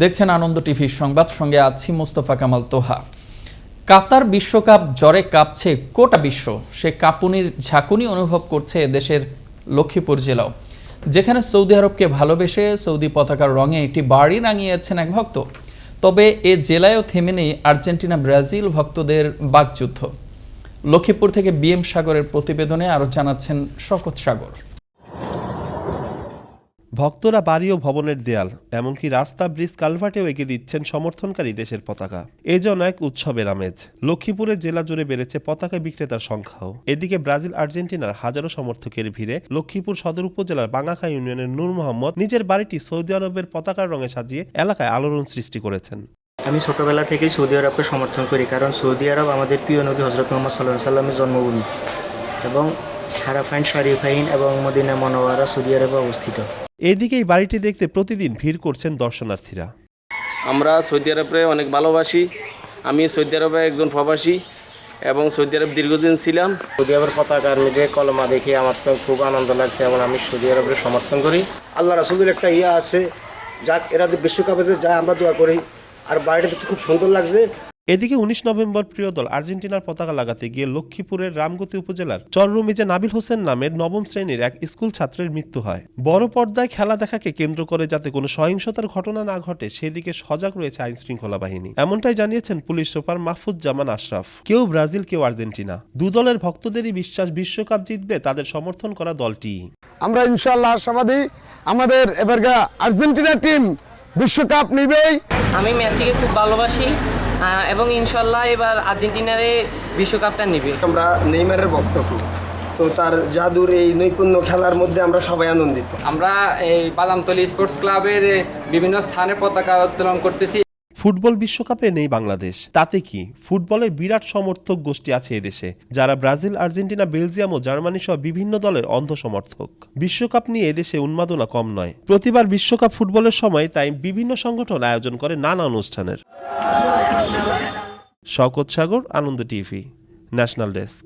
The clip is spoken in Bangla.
দেখছেন আনন্দ টিভির সংবাদ, সঙ্গে আছি মোস্তফা কামাল তোহা। কাতার বিশ্বকাপ জ্বরে কাঁপছে কোটা বিশ্ব। সে কাঁপুনির ঝাঁকুনি অনুভব করছে দেশের লক্ষ্মীপুর জেলাও। যেখানে সৌদি আরবকে ভালোবেসে সৌদি পতাকার রঙে একটি বাড়ি রাঙিয়েছেন এক ভক্ত। তবে এ জেলায়ও থেমে নেই আর্জেন্টিনা, ব্রাজিল ভক্তদের বাকযুদ্ধ লক্ষ্মীপুর থেকে বিএম সাগরের প্রতিবেদনে আরও জানাচ্ছেন শকত সাগর। ভক্তরা বাড়ি ও ভবনের দেয়াল, এমনকি রাস্তা, ব্রিজ, কালভার্টেও এঁকে দিচ্ছেন সমর্থনকারী দেশের পতাকা। এ যেন এক উৎসবের আমেজ। লক্ষ্মীপুরের জেলা জুড়ে বেড়েছে পতাকা বিক্রেতার সংখ্যাও। এদিকে ব্রাজিল, আর্জেন্টিনার হাজারো সমর্থকের ভিড়ে লক্ষ্মীপুর সদর উপজেলার বাঙ্গাখা ইউনিয়নের নূর মোহাম্মদ নিজের বাড়িটি সৌদি আরবের পতাকার রঙে সাজিয়ে এলাকায় আলোড়ন সৃষ্টি করেছেন। আমি ছোটবেলা থেকেই সৌদি আরবকে সমর্থন করি, কারণ সৌদি আরব আমাদের প্রিয় নবী হজরত মোহাম্মদ সাল্লাহ সাল্লামের জন্মভূমি। এবং হারাফাইন শরীফাইন এবং মদিনা মনোয়ারা সৌদি আরবে অবস্থিত। এদিকে এই বাড়িটি দেখতে প্রতিদিন ভিড় করছেন দর্শনার্থীরা। আমরা সৌদি আরবে অনেক ভালোবাসি। আমি সৌদি আরবে একজন প্রবাসী এবং সৌদি আরব দীর্ঘদিন ছিলাম। সৌদি আরবের পতাকার মিলে কলমা দেখে আমার তো খুব আনন্দ লাগছে এবং আমি সৌদি আরবের সমর্থন করি। আল্লাহ রাসুলের একটা ইয়া আছে যাক এরা যে বিশ্বকাপে যে যায় আমরা দোয়া করি। আর বাড়িটা দেখতে খুব সুন্দর লাগছে। এদিকে উনিশ নভেম্বর প্রিয় দল আর্জেন্টিনার পতাকা লাগাতে গিয়ে লক্ষ্মীপুরের রামগতি উপজেলার চররুমিজে নাবিল হোসেন নামের নবম শ্রেণির এক স্কুল ছাত্রের মৃত্যু হয়। বড় পর্দায় খেলা দেখাকে কেন্দ্র করে যাতে কোনো সহিংসতার ঘটনা না ঘটে সেদিকে সজাগ রয়েছে আইন শৃঙ্খলা বাহিনী। এমনটাই জানিয়েছেন পুলিশ সুপার মাহফুজ জামান আশরাফ। কেউ ব্রাজিল কেউ আর্জেন্টিনা। দু দলের ভক্তদেরই বিশ্বাস বিশ্বকাপ জিতবে তাদের সমর্থন করা দলটি আমরা ইনশাল্লাহ আশাবাদী আমাদের এবারকার আর্জেন্টিনা টিম বিশ্বকাপ নিবেই। আমি মেসিকে খুব ভালোবাসি। এবং ইনশাল্লাহ এবার আর্জেন্টিনারে বিশ্বকাপটা নেবে। আমরা নেইমারের ভক্ত খুব তো তার জাদুর এই নৈপুণ্য খেলার মধ্যে আমরা সবাই আনন্দিত। আমরা এই বাদামতলি স্পোর্টস ক্লাবের বিভিন্ন স্থানে পতাকা উত্তোলন করতেছি। ফুটবল বিশ্বকাপে নেই বাংলাদেশ। তাতে কি? ফুটবলের বিরাট সমর্থক গোষ্ঠী আছে এদেশে, যারা ব্রাজিল, আর্জেন্টিনা, বেলজিয়াম ও জার্মানি সহ বিভিন্ন দলের অন্ধ সমর্থক বিশ্বকাপ নিয়ে এদেশে উন্মাদনা কম নয়। প্রতিবার বিশ্বকাপ ফুটবলের সময় তাই বিভিন্ন সংগঠন আয়োজন করে নানা অনুষ্ঠানের। Shawkat Sagar, Ananda TV, national desk.